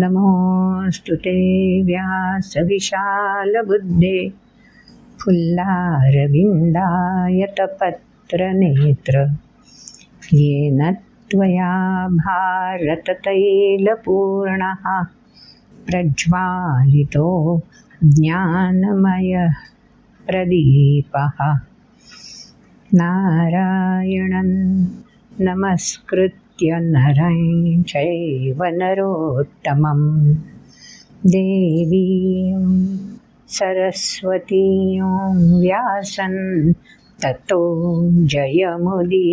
नमोऽस्तु ते व्यासविशालबुद्धे फुल्लारविन्दायतपत्रनेत्र येन त्वया भारततैलपूर्णः प्रज्वालितो ज्ञानमयः प्रदीपः नारायणं नमस्कृत्य नरं चैव नरोत्तमं देवीं सरस्वतीं व्यासन् ततो जयमुदीरयेत्।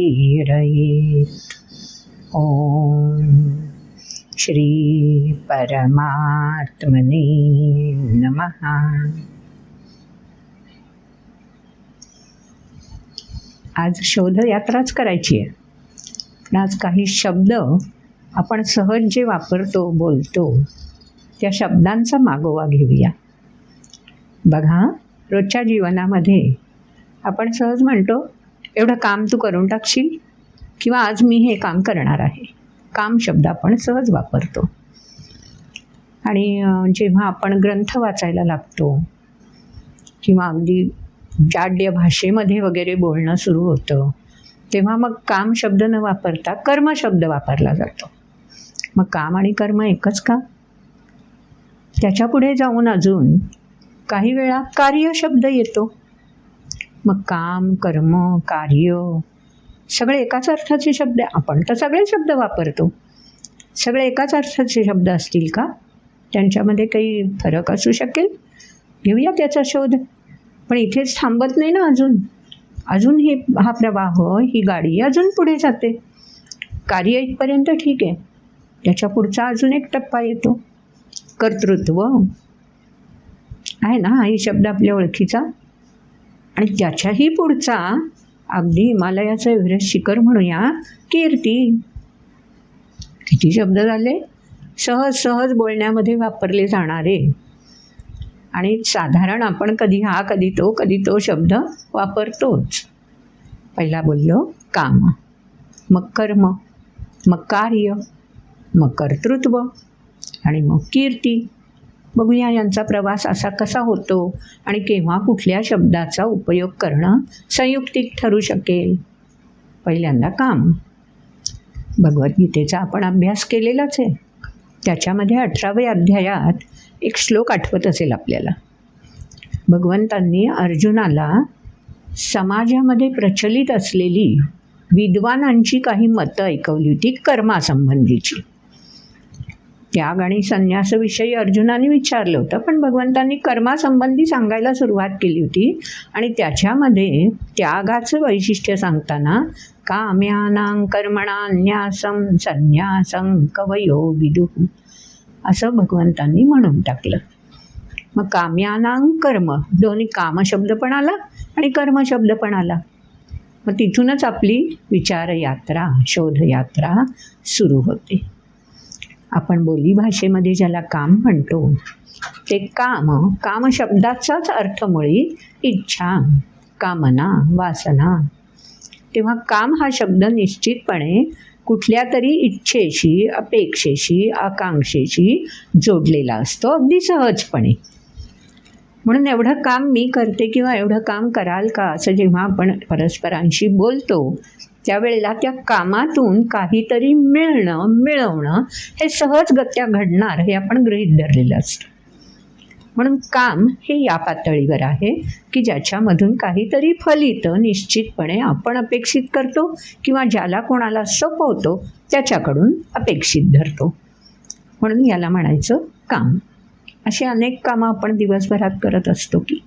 ॐ श्रीपरमात्मने नमः। आज शोधयात्राच करायची आहे. पण आज काही शब्द आपण सहज जे वापरतो बोलतो त्या शब्दांचा मागोवा घेऊया. बघा रोजच्या जीवनामध्ये आपण सहज म्हणतो एवढं काम तू करून टाकशील किंवा आज मी हे काम करणार आहे. काम शब्द आपण सहज वापरतो. आणि जेव्हा आपण ग्रंथ वाचायला लागतो किंवा अगदी जाड्य भाषेमध्ये वगैरे बोलणं सुरू होतं तेव्हा मग काम शब्द न वापरता कर्म शब्द वापरला जातो. मग काम आणि कर्म एकच का? त्याच्यापुढे जाऊन अजून काही वेळा कार्य शब्द येतो. मग काम कर्म कार्य सगळे एकाच अर्थाचे शब्द आपण तर सगळे शब्द वापरतो. सगळे एकाच अर्थाचे शब्द असतील का? त्यांच्यामध्ये काही फरक असू शकेल? घेऊया त्याचा शोध. पण इथेच थांबत नाही ना अजून. अजून हे हा प्रवाह ही गाडी अजून पुढे जाते. कार्य इथपर्यंत ठीक आहे. त्याच्या पुढचा अजून एक टप्पा येतो. कर्तृत्व. आहे ना? हा ही शब्द आपल्या ओळखीचा. आणि त्याच्याही पुढचा अगदी हिमालयाचं एव्हरेस्ट शिखर म्हणूया कीर्ती. किती शब्द झाले? सहज सहज बोलण्यामध्ये वापरले जाणारे. आणि साधारण आपण कधी हा कधी तो कधी तो शब्द वापरतोच. पहिला बोललो काम. मग कर्म. मग कार्य. मग कर्तृत्व. आणि मग कीर्ती. बघूया यांचा प्रवास असा कसा होतो आणि केव्हा कुठल्या शब्दाचा उपयोग करणं संयुक्तिक ठरू शकेल. पहिल्यांदा काम. भगवद्गीतेचा आपण अभ्यास केलेलाच आहे. त्याच्यामध्ये अठराव्या अध्यायात एक श्लोक आठवत असेल आपल्याला. भगवंतांनी अर्जुनाला समाजामध्ये प्रचलित असलेली विद्वानांची काही मतं ऐकवली होती कर्मासंबंधीची. त्याग आणि संन्यासाविषयी अर्जुनाने विचारलं होतं पण भगवंतांनी कर्मासंबंधी सांगायला सुरुवात केली होती आणि त्याच्यामध्ये त्यागाचं वैशिष्ट्य सांगताना काम्यानां कर्मणान्यासं संन्यासं कवयो विदुः असं भगवंतांनी म्हणून टाकलं. मग काम्यानां कर्म दोन्ही कामशब्द पण आला आणि कर्मशब्द पण आला. मग तिथूनच आपली विचारयात्रा शोधयात्रा सुरू होते. आपण बोलीभाषेमध्ये ज्याला काम म्हणतो ते काम कामशब्दाचाच अर्थमुळे अर्थ मुळी इच्छा कामना वासना. तेव्हा काम हा शब्द निश्चितपणे कुठल्या तरी इच्छेशी अपेक्षेशी आकांक्षेशी जोडलेला असतो. अगदी सहजपणे. म्हणून एवढं काम मी करते किंवा एवढं काम कराल का असं जेव्हा आपण परस्परांशी बोलतो त्यावेळेला त्या कामातून काहीतरी मिळणं मिळवणं हे सहजगत्या घडणार हे आपण गृहीत धरलेलं असतं. म्हणून काम हे या पातळीवर आहे की ज्याच्यामधून काहीतरी फलितं निश्चितपणे आपण अपेक्षित करतो किंवा ज्याला कोणाला सोपवतो त्याच्याकडून अपेक्षित धरतो. म्हणून याला म्हणायचं काम. अशी अनेक कामं आपण दिवसभरात करत असतो की.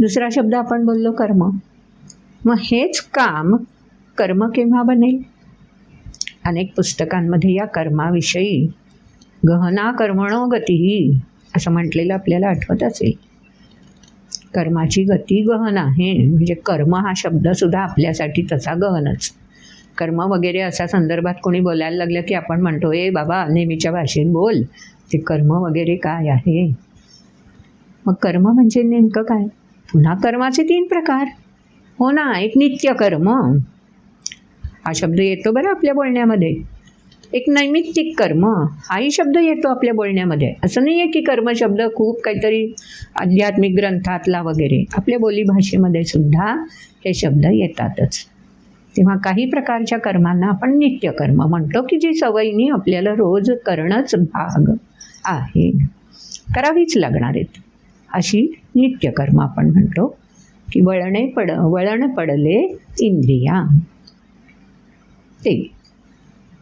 दुसरा शब्द आपण बोललो कर्म. मग हेच काम कर्म केव्हा बनेल? अनेक पुस्तकांमध्ये या कर्माविषयी गहना कर्मणो गतीही असं म्हटलेलं आपल्याला आठवत असेल कर्माची गती गहन आहे. म्हणजे कर्म हा शब्दसुद्धा आपल्यासाठी तसा गहनच. कर्म वगैरे अशा संदर्भात कोणी बोलायला लागलं की आपण म्हणतो ए बाबा नेहमीच्या भाषेत बोल. ते कर्म वगैरे काय आहे? मग कर्म म्हणजे नेमकं काय? पुन्हा कर्माचे तीन प्रकार. हो ना एक नित्य कर्म हा शब्द येतो बरं आपल्या बोलण्यामध्ये. एक नैमित्तिक कर्म. हाही शब्द येतो आपल्या बोलण्यामध्ये. असं नाही आहे की कर्म शब्द खूप काहीतरी आध्यात्मिक ग्रंथातला वगैरे. आपल्या बोलीभाषेमध्ये सुद्धा हे शब्द येतातच. तेव्हा काही प्रकारच्या कर्मांना आपण नित्यकर्म म्हणतो की जी सवयीने आपल्याला रोज करणंच भाग आहे. करावीच लागणार आहेत. अशी नित्यकर्म आपण म्हणतो की वळणे पड वळण पडले इंद्रिया. ते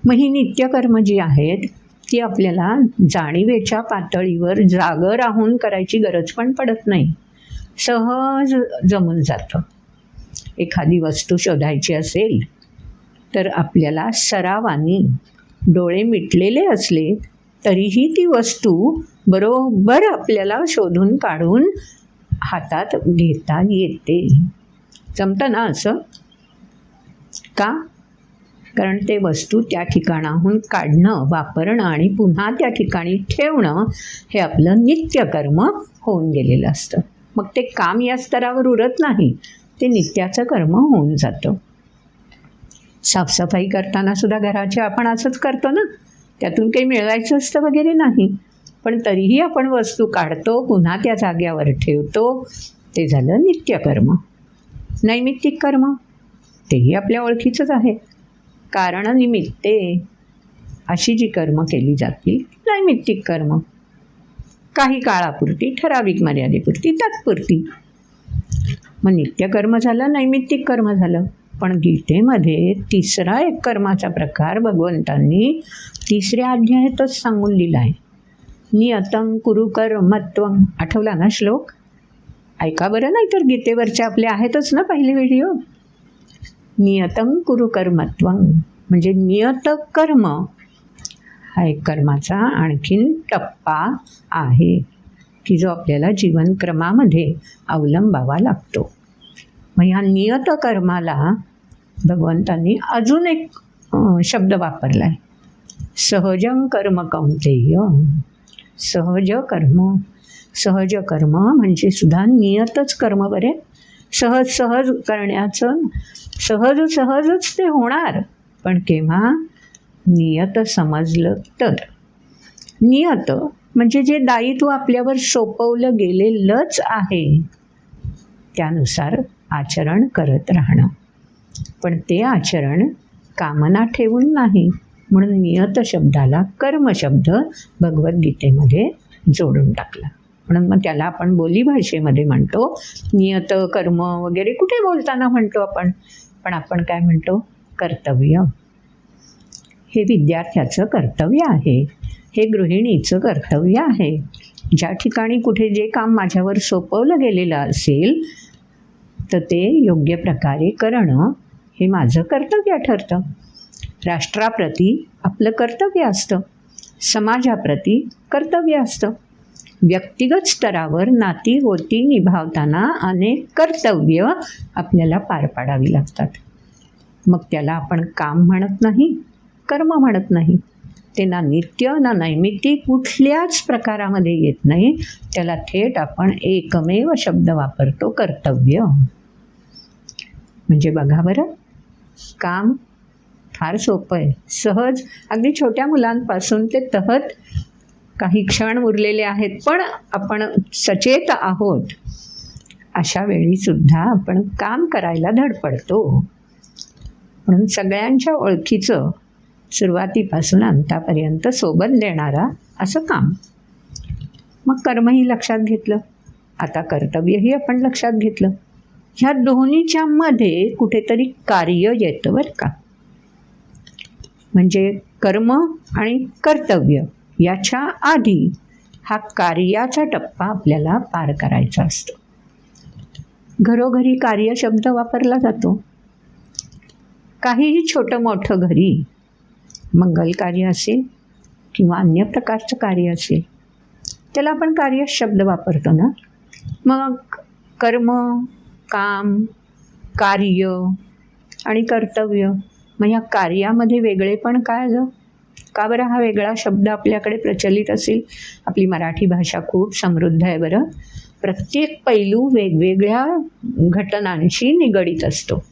मग ही नित्यकर्म जी आहेत ती आपल्याला जाणीवेच्या पातळीवर जागं राहून करायची गरज पण पडत नाही. सहज जमून जातं. एखादी वस्तू शोधायची असेल तर आपल्याला सरावानी डोळे मिटलेले असले तरीही ती वस्तू बरोबर आपल्याला शोधून काढून हातात घेता येते. जमतं ना असं? का? कारण ते वस्तू त्या ठिकाणाहून काढणं वापरणं आणि पुन्हा त्या ठिकाणी ठेवणं हे आपलं नित्यकर्म होऊन गेलेलं असतं. मग ते काम या स्तरावर उरत नाही ते नित्याचं कर्म होऊन जातं. साफसफाई करताना सुद्धा घराचे आपण असंच करतो ना? त्यातून काही मिळवायचं असतं वगैरे नाही. पण तरीही आपण वस्तू काढतो पुन्हा त्या जाग्यावर ठेवतो ते झालं नित्यकर्म. नैमित्तिक कर्म. तेही आपल्या ओळखीचंच आहे. कारणानिमित्ते अशी जी कर्म केली जातील नैमित्तिक कर्म. काही काळापुरती ठराविक मर्यादेपुरती तत्पुरती. मग नित्यकर्म झालं नैमित्तिक कर्म झालं. पण गीतेमध्ये तिसरा एक कर्माचा प्रकार भगवंतांनी तिसऱ्या अध्यायातच सांगून दिला आहे. नियतं कुरु कर्मत्वं आठवला ना श्लोक? ऐका बरं नाही तर गीतेवरच्या आपले आहेतच ना पहिले व्हिडिओ? नियतं कुरु कर्मत्व. म्हणजे नियत कर्म हा एक कर्माचा आणखीन टप्पा आहे की जो आपल्याला जीवनक्रमामध्ये अवलंबावा लागतो. मग ह्या नियत कर्माला भगवंतांनी अजून एक शब्द वापरला आहे सहजं कर्म कौंतेय सहज कर्म. सहज कर्म म्हणजे सुद्धा नियतच कर्म बरे. सहज सहज करण्याचं सहज सहजच ते होणार. पण केव्हा? नियत समजलं तर. नियत म्हणजे जे दायित्व आपल्यावर सोपवलं गेलेलंच आहे त्यानुसार आचरण करत राहणं. पण ते आचरण कामना ठेवून नाही म्हणून नियत शब्दाला कर्मशब्द भगवद्गीतेमध्ये जोडून टाकला. म्हणून मग त्याला आपण बोलीभाषेमध्ये म्हणतो. नियत कर्म वगैरे कुठे बोलताना म्हणतो आपण? पण आपण काय म्हणतो? कर्तव्य. हे विद्यार्थ्याचं कर्तव्य आहे. हे गृहिणीचं कर्तव्य आहे. ज्या ठिकाणी कुठे जे काम माझ्यावर सोपवलं गेलेलं असेल तर ते योग्य प्रकारे करणं हे माझं कर्तव्य ठरतं. राष्ट्राप्रती आपलं कर्तव्य असतं. समाजाप्रती कर्तव्य असतं. व्यक्तिगत स्तरावर नाती होती निभावताना अनेक कर्तव्य आपल्याला पार पाडावी लागतात. मग त्याला आपण काम म्हणत नाही कर्म म्हणत नाही. ते ना नित्य ना नैमित्तिक कुठल्याच प्रकारामध्ये येत नाही. त्याला थेट आपण एकमेव शब्द वापरतो कर्तव्य. म्हणजे बघा बरं काम फार सोपं आहे. सहज अगदी छोट्या मुलांपासून ते तहत काही क्षण उरलेले आहेत पण आपण सचेत आहोत. अशा वेळीसुद्धा आपण काम करायला धडपडतो. म्हणून सगळ्यांच्या ओळखीचं सुरुवातीपासून अंतापर्यंत सोबत देणारा असं काम. मग कर्मही लक्षात घेतलं. आता कर्तव्यही आपण लक्षात घेतलं. ह्या दोन्हीच्या मध्ये कुठेतरी कार्य येतं बरं का? म्हणजे कर्म आणि कर्तव्य. याच्या आधी हा कार्याचा टप्पा आपल्याला पार करायचा असतो. घरोघरी कार्य शब्द वापरला जातो. काहीही छोटं मोठं घरी मंगल कार्य असेल किंवा अन्य प्रकारचं कार्य असेल त्याला आपण कार्य शब्द वापरतो ना? मग कर्म काम कार्य आणि कर्तव्य मग या कार्यामध्ये वेगळे पण काय आलं का बरं हा वेगळा शब्द आपल्याकडे प्रचलित असेल? आपली मराठी भाषा खूप समृद्ध आहे बरं. प्रत्येक पैलू वेगवेगळ्या घटनांशी निगडीत असतो.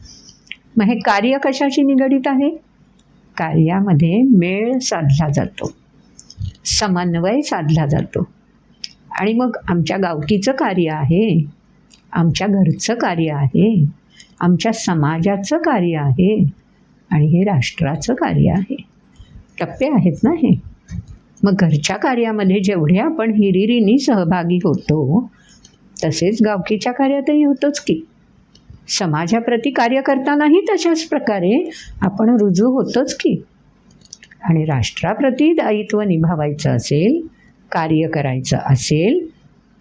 मग हे कार्य कशाशी निगडीत आहे? कार्यामध्ये मेळ साधला जातो. समन्वय साधला जातो. आणि मग आमच्या गावकीचं कार्य आहे. आमच्या घरचं कार्य आहे. आमच्या समाजाचं कार्य आहे. आणि हे राष्ट्राचं कार्य आहे. टप्पे आहेत ना हे? मग घरच्या कार्यामध्ये जेवढे आपण हिरिरीने सहभागी होतो तसेच गावकीच्या कार्यातही होतोच की. समाजाप्रती कार्य करतानाही तशाच प्रकारे आपण रुजू होतोच की. आणि राष्ट्राप्रती दायित्व निभावायचं असेल कार्य करायचं असेल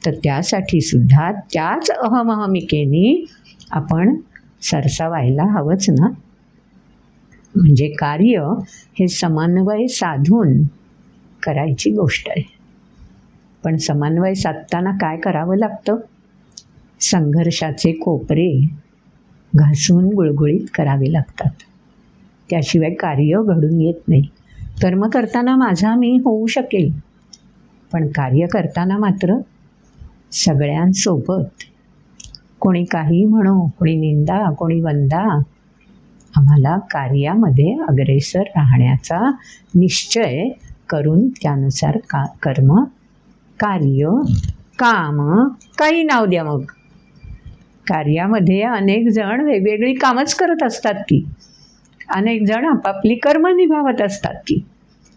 तर त्यासाठी सुद्धा त्याच अहमहमिकेने आपण सरसावायला हवंच ना? म्हणजे कार्य हे समन्वय साधून करायची गोष्ट आहे. पण समन्वय साधताना काय करावं लागतं? संघर्षाचे कोपरे घासून गुळगुळीत करावे लागतात. त्याशिवाय कार्य घडून येत नाही. कर्म करताना माझा मी होऊ शकेल. पण कार्य करताना मात्र सगळ्यांसोबत कोणी काही म्हणो कोणी निंदा कोणी वंदा आम्हाला कार्यामध्ये अग्रेसर राहण्याचा निश्चय करून त्यानुसार का कर्म कार्य काम काही नाव द्या मग. कार्यामध्ये अनेक जण वेगवेगळी कामच करत असतात ती अनेक जण आपापली कर्म निभावत असतात ती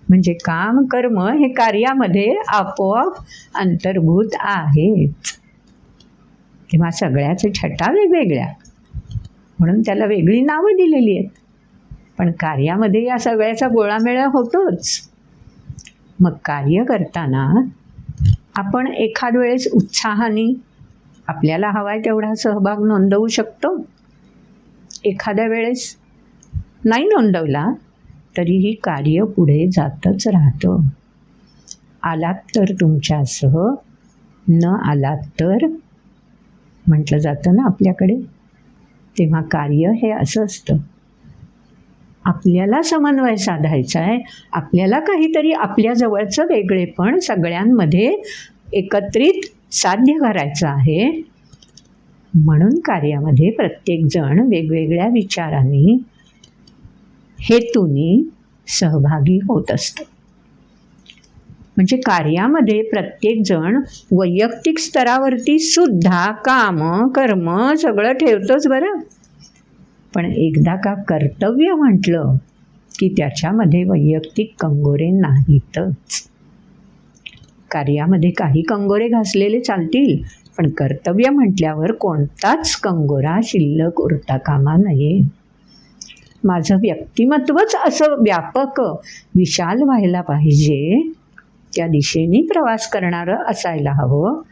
म्हणजे काम कर्म हे कार्यामध्ये आपोआप अंतर्भूत आहेत. तेव्हा सगळ्याचे छटा वेगवेगळ्या. म्हणून त्याला वेगळी नावं दिलेली आहेत. पण कार्यामध्ये या सगळ्याचा गोळामेळा होतोच. मग कार्य करताना आपण एखाद वेळेस उत्साहाने आपल्याला हवाय तेवढा सहभाग नोंदवू शकतो. एखाद्या वेळेस नाही नोंदवला तरीही कार्य पुढे जातच राहतं. आलात तर तुमच्यासह न आलात तर म्हटलं जातं ना आपल्याकडे? तेव्हा कार्य हे असं असतं. आपल्याला समन्वय साधायचा आहे. आपल्याला काहीतरी आपल्या जवळचं वेगळेपण सगळ्यांमध्ये एकत्रित साध्य करायचं आहे. म्हणून कार्यामध्ये प्रत्येकजण वेगवेगळ्या विचारांनी हेतूनी सहभागी होत असतो. म्हणजे कार्यामध्ये प्रत्येकजण वैयक्तिक स्तरावरती सुद्धा काम कर्म सगळं ठेवतोच बरं. पण एकदा का कर्तव्य म्हटलं की त्याच्यामध्ये वैयक्तिक कंगोरे नाहीतच. कार्यामध्ये काही कंगोरे घासलेले चालतील पण कर्तव्य म्हटल्यावर कोणताच कंगोरा शिल्लक उरता कामा नये. माझं व्यक्तिमत्वच असं व्यापक विशाल व्हायला पाहिजे. त्या दिशेने प्रवास करणारं असायला हवं.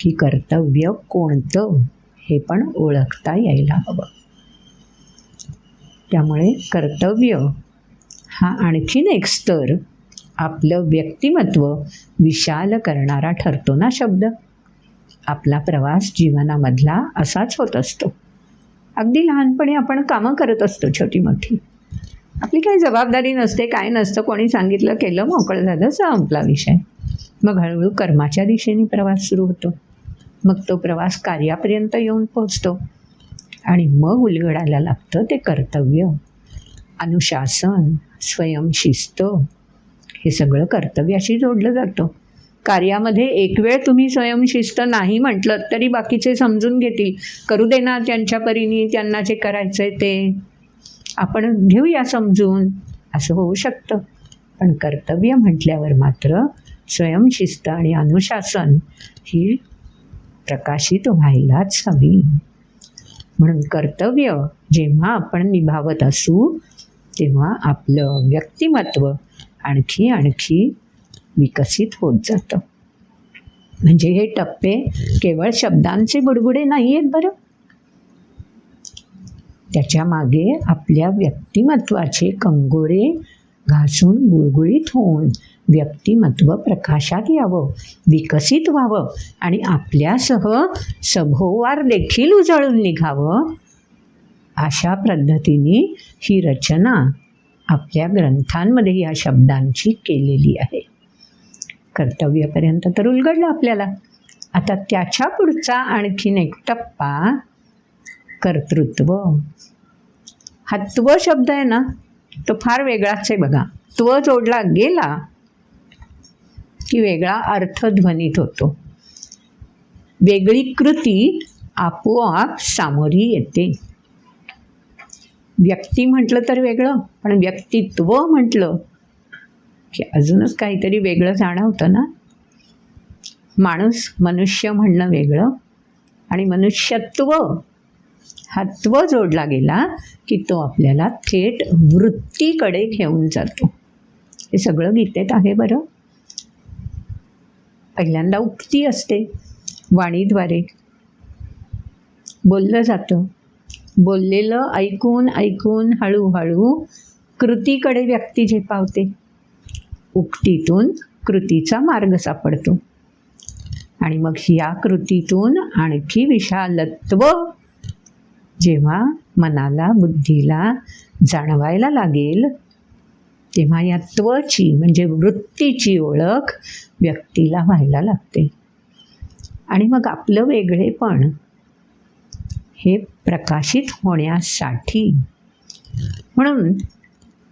की कर्तव्य कोणतं हे पण ओळखता यायला हवं. त्यामुळे कर्तव्य हा आणखीन एक स्तर आपलं व्यक्तिमत्व विशाल करणारा ठरतो ना शब्द? आपला प्रवास जीवनामधला असाच होत असतो. अगदी लहानपणी आपण कामं करत असतो छोटी मोठी आपली काही जबाबदारी नसते काय नसतं कोणी सांगितलं केलं मोकळं झालं संपला विषय. मग हळूहळू कर्माच्या दिशेने प्रवास सुरू होतो. मग तो प्रवास कार्यापर्यंत येऊन पोचतो आणि मग उलगडायला लागतं ते कर्तव्य. अनुशासन स्वयंशिस्त हे सगळं कर्तव्याशी जोडलं जातं. कार्यामध्ये एक वेळ तुम्ही स्वयंशिस्त नाही म्हटलं तरी बाकीचे समजून घेतील. करू दे ना त्यांच्या परीने त्यांना जे करायचं आहे ते. आपण घेऊया समजून. असं होऊ शकतं. पण कर्तव्य म्हटल्यावर मात्र स्वयंशिस्त आणि अनुशासन ही प्रकाशित व्हायलाच हवी. म्हणून कर्तव्य जेव्हा आपण निभावत असू तेव्हा आपलं व्यक्तिमत्व आणखी आणखी विकसित होत जातं. म्हणजे हे टप्पे केवळ शब्दांचे बुडबुडे नाही आहेत बरं. त्याच्यामागे आपल्या व्यक्तिमत्वाचे कंगोरे घासून गुळगुळीत होऊन व्यक्तिमत्व प्रकाशात यावं विकसित व्हावं आणि आपल्यासह सभोवार देखील उजळून निघावं अशा पद्धतीने ही रचना आपल्या ग्रंथांमध्ये या शब्दांची केलेली आहे. कर्तव्यापर्यंत तर उलगडलं आपल्याला. आता त्याच्या पुढचा आणखीन एक टप्पा कर्तृत्व. हा त्व शब्द आहे ना तो फार वेगळाच आहे बघा. त्व जोडला गेला की वेगळा अर्थ ध्वनित होतो. वेगळी कृती आपोआप सामोरी येते. व्यक्ती म्हटलं तर वेगळं पण व्यक्तित्व म्हटलं की अजूनच काहीतरी वेगळं जाणवतं ना. माणूस मनुष्य म्हणणं वेगळं आणि मनुष्यत्व हा त्व जोडला गेला की तो आपल्याला थेट वृत्तीकडे घेऊन जातो. हे सगळं गीतेत आहे बरं. पहिल्यांदा उक्ती असते वाणीद्वारे. बोललं जातं. बोललेलं ऐकून ऐकून हळूहळू कृतीकडे व्यक्ती झेपावते. उक्तीतून कृतीचा मार्ग सापडतो. आणि मग या कृतीतून आणखी विशालत्व जेव्हा मनाला बुद्धीला जाणवायला लागेल तेव्हा या त्वची म्हणजे वृत्तीची ओळख व्यक्तीला व्हायला लागते. आणि मग आपलं वेगळेपण हे प्रकाशित होण्यासाठी. म्हणून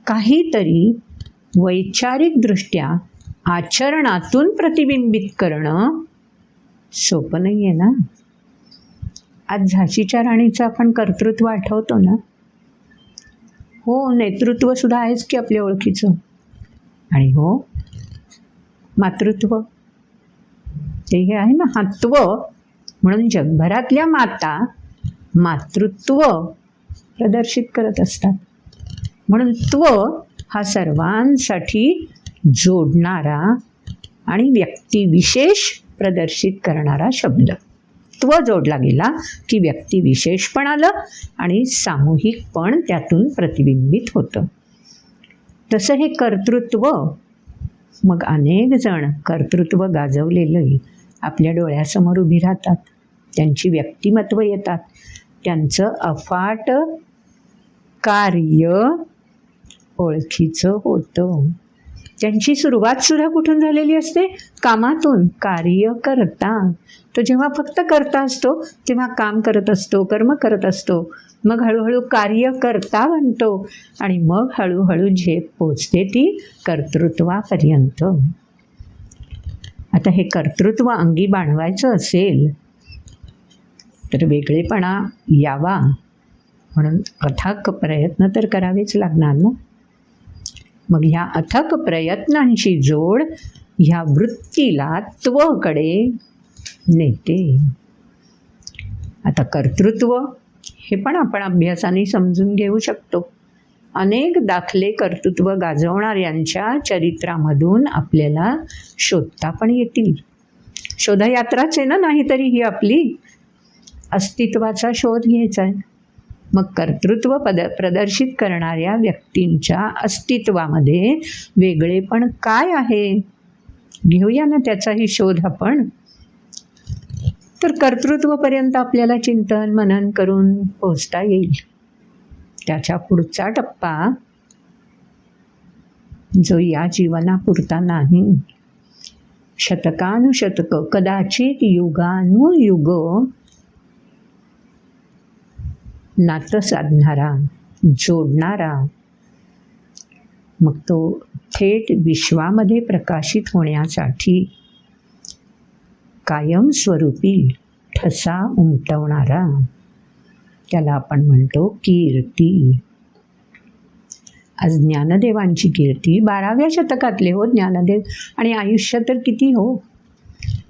काहीतरी वैचारिकदृष्ट्या आचरणातून प्रतिबिंबित करणं सोपं नाही आहे ना? आज झाशीच्या राणीचं आपण कर्तृत्व आठवतो ना? हो नेतृत्वसुद्धा आहेच की आपल्या ओळखीचं. आणि हो मातृत्व. ते हे आहे ना हात्व. म्हणून जगभरातल्या माता मातृत्व प्रदर्शित करत असतात. म्हणून त्व हा सर्वांसाठी जोडणारा आणि व्यक्तिविशेष प्रदर्शित करणारा शब्द. व्यक्तित्व जोडला गेला की व्यक्ती पण आलं आणि सामूहिक पण त्यातून प्रतिबिंबित होतं. तसं हे कर्तृत्व. मग अनेक जण कर्तृत्व गाजवलेलंही आपल्या डोळ्यासमोर उभी राहतात. त्यांची व्यक्तिमत्व येतात. त्यांचं अफाट कार्य ओळखीचं होतं. त्यांची सुरुवातसुद्धा कुठून झालेली असते? कामातून. कार्य करता. तो जेव्हा फक्त करता असतो तेव्हा काम करत असतो कर्म करत असतो. मग हळूहळू कार्य करता बनतो आणि मग हळूहळू झेप पोचते ती कर्तृत्वापर्यंत. आता हे कर्तृत्व अंगी बाणवायचं असेल तर वेगळेपणा यावा. म्हणून अथाक प्रयत्न तर करावेच लागणार ना? मग ह्या अथक प्रयत्नांची जोड ह्या वृत्तीला त्वकडे नेते. आता कर्तृत्व हे पण आपण अभ्यासाने समजून घेऊ शकतो. अनेक दाखले कर्तृत्व गाजवणाऱ्यांच्या चरित्रामधून आपल्याला शोधता पण येतील. शोधयात्राच आहे ना नाहीतरी ही आपली? अस्तित्वाचा शोध घ्यायचा आहे. मग कर्तृत्व पद प्रदर्शित करणाऱ्या व्यक्तींच्या अस्तित्वामध्ये वेगळेपण काय आहे? घेऊया ना त्याचाही शोध आपण. तर कर्तृत्वपर्यंत आपल्याला चिंतन मनन करून पोचता येईल. त्याच्या पुढचा टप्पा जो या जीवनापुरता नाही. शतकानुशतक कदाचित युगानुयुग नातं साधणारा जोडणारा. मग तो थेट विश्वामध्ये प्रकाशित होण्यासाठी कायमस्वरूपी ठसा उमटवणारा. त्याला आपण म्हणतो कीर्ती. आज ज्ञानदेवांची कीर्ती बाराव्या शतकातले हो ज्ञानदेव. आणि आयुष्य तर किती हो?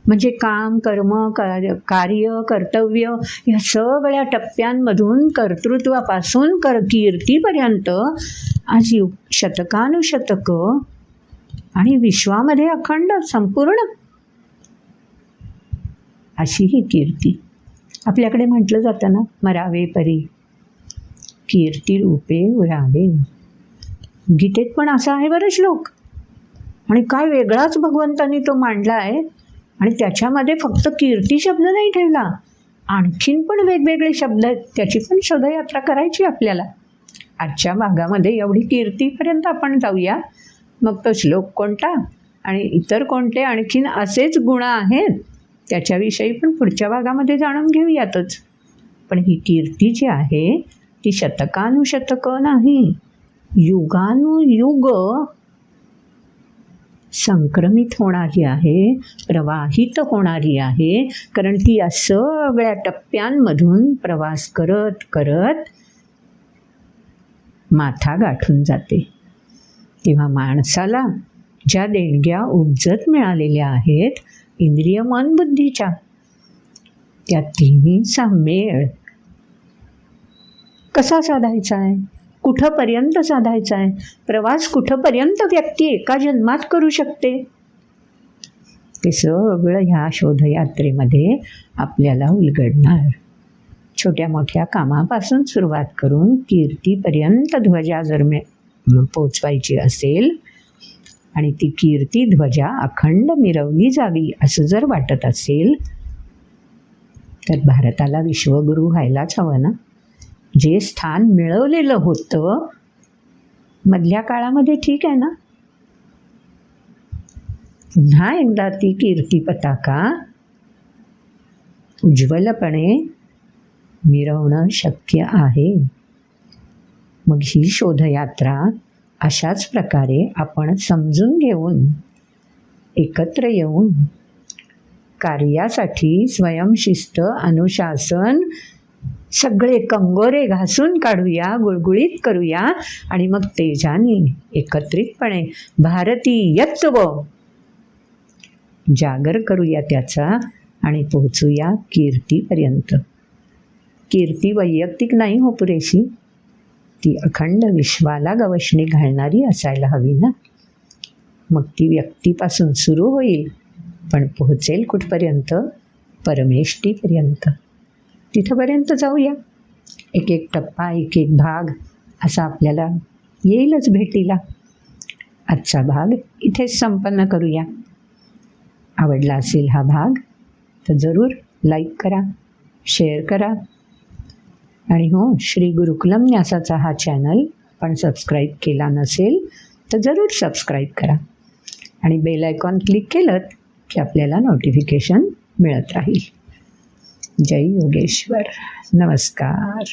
म्हणजे काम कर्म कार्य कार्य कर्तव्य या सगळ्या टप्प्यांमधून कर्तृत्वापासून कर कीर्तीपर्यंत आज यु शतकानुशतकं आणि विश्वामध्ये अखंड संपूर्ण अशी ही कीर्ती. आपल्याकडे म्हटलं जातं ना मरावे परी कीर्ती रूपे उरावे. गीतेत पण असा आहे बरं श्लोक. आणि काय वेगळाच भगवंतांनी तो मांडला आहे आणि त्याच्यामध्ये फक्त कीर्ती शब्द नाही ठेवला. आणखीन पण वेगवेगळे शब्द आहेत. त्याची पण शोधयात्रा करायची आपल्याला. आजच्या भागामध्ये एवढी कीर्तीपर्यंत आपण जाऊया. मग तो श्लोक कोणता? आणि इतर कोणते आणखीन असेच गुण आहेत? त्याच्याविषयी पण पुढच्या भागामध्ये जाणून घेऊयातच. पण ही कीर्ती जी आहे ती शतकानुशतकं नाही. युगानुयुग संक्रमित होणारी आहे प्रवाहित होणारी आहे कारण ती या सगळ्या टप्प्यांमधून प्रवास करत करत माथा गाठून जाते. तेव्हा माणसाला ज्या देणग्या उपजत मिळालेल्या आहेत इंद्रिय मन बुद्धीच्या त्या तिन्हीचा मेळ कसा साधायचा आहे? कुठंपर्यंत साधायचा आहे? प्रवास कुठंपर्यंत व्यक्ती एका जन्मात करू शकते? ते सगळं ह्या शोधयात्रेमध्ये आपल्याला उलगडणार. छोट्या मोठ्या कामापासून सुरुवात करून कीर्तीपर्यंत ध्वजा जर मे पोचवायची असेल आणि ती कीर्ती ध्वजा अखंड मिरवली जावी असं जर वाटत असेल तर भारताला विश्वगुरू व्हायलाच हवं ना? जे स्थान मिळवलेलं होतं मधल्या काळामध्ये ठीक आहे ना? पुन्हा एकदा ती कीर्ती पताका उज्ज्वलपणे मिरवणं शक्य आहे. मग ही शोधयात्रा अशाच प्रकारे आपण समजून घेऊन एकत्र येऊन कार्यासाठी स्वयंशिस्त अनुशासन सगळे कंगोरे घासून काढूया गुळगुळीत करूया आणि मग तेजाने एकत्रितपणे भारतीयत्व जागर करूया त्याचा आणि पोहोचूया कीर्तीपर्यंत. कीर्ती वैयक्तिक नाही हो पुरेशी. ती अखंड विश्वाला गवसणी घालणारी असायला हवी ना. मग ती व्यक्तीपासून सुरू होईल पण पोहोचेल कुठपर्यंत? परमेष्टीपर्यंत. तिथंपर्यंत जाऊया. एक एक टप्पा एक एक भाग असा आपल्याला येईलच भेटीला. आजचा भाग इथेच संपन्न करूया. आवडला असेल हा भाग तर जरूर लाईक करा शेअर करा. आणि हो श्री गुरुकुलम न्यासाचा हा चॅनल पण सबस्क्राईब केला नसेल तर जरूर सबस्क्राईब करा. आणि बेल आयकॉन क्लिक केलं की आपल्याला नोटिफिकेशन मिळत राहील. जय योगेश्वर. नमस्कार.